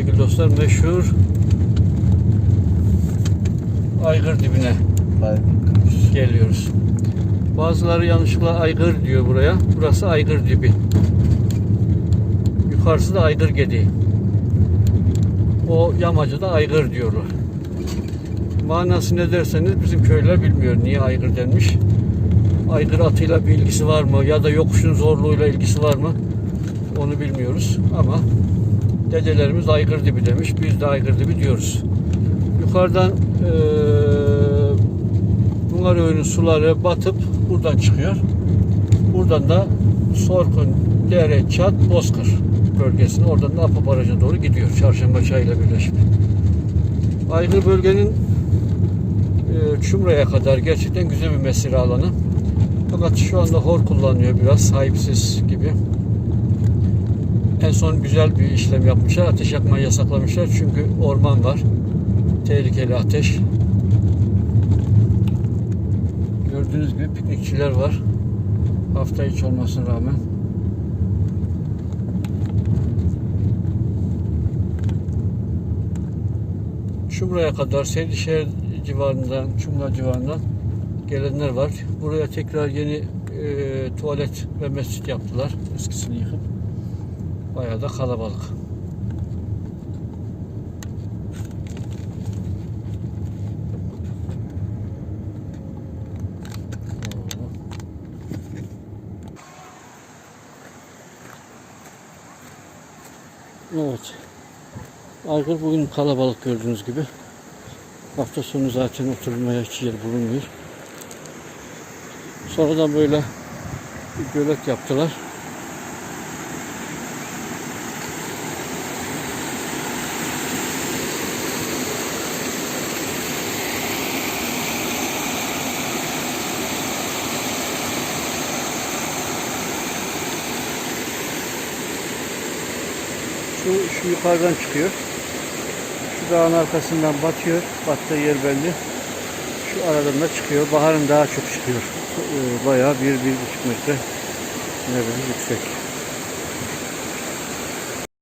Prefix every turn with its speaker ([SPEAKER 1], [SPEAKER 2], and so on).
[SPEAKER 1] Sevgili dostlar meşhur Aygır dibine
[SPEAKER 2] Baygın
[SPEAKER 1] geliyoruz. Bazıları yanlışlıkla Aygır diyor buraya. Burası Aygır dibi. Yukarısı da Aygır Gedi. O yamacı da Aygır diyorlar. Manası ne derseniz bizim köyler bilmiyor niye Aygır denmiş. Aygır atıyla bir ilgisi var mı ya da yokuşun zorluğuyla ilgisi var mı onu bilmiyoruz ama dedelerimiz Aygır dibi demiş biz de Aygır dibi diyoruz. Yukarıdan eee Bungaröy'ün suları batıp buradan çıkıyor. Buradan da Sorkun, Dere, Çat, Bozkır bölgesine oradan da Apo Barajı'na doğru gidiyor. Çarşamba çayıyla birleşip. Aygır bölgenin e, Çumra'ya kadar gerçekten güzel bir mesire alanı. Fakat şu anda hor kullanıyor biraz sahipsiz gibi. En son güzel bir işlem yapmışlar. Ateş yakmayı yasaklamışlar. Çünkü orman var. Tehlikeli ateş. Gördüğünüz gibi piknikçiler var. Hafta içi olmasına rağmen. Çumra'ya kadar Seydişehir civarından, Çumra civarından gelenler var. Buraya tekrar yeni e, tuvalet ve mescit yaptılar. Eskisini yıkıp. Bayağı da kalabalık. Evet. Aygır bugün kalabalık gördüğünüz gibi. Hafta sonu zaten oturmaya hiç yer bulunmuyor. Sonradan böyle bir gölet yaptılar. Şu, şu yukarıdan çıkıyor. Şu dağın arkasından batıyor. Battığı yer belli. Şu aradan da çıkıyor. Baharın daha çok çıkıyor. Ee, Bayağı bir, bir buçuk metre ne yüksek.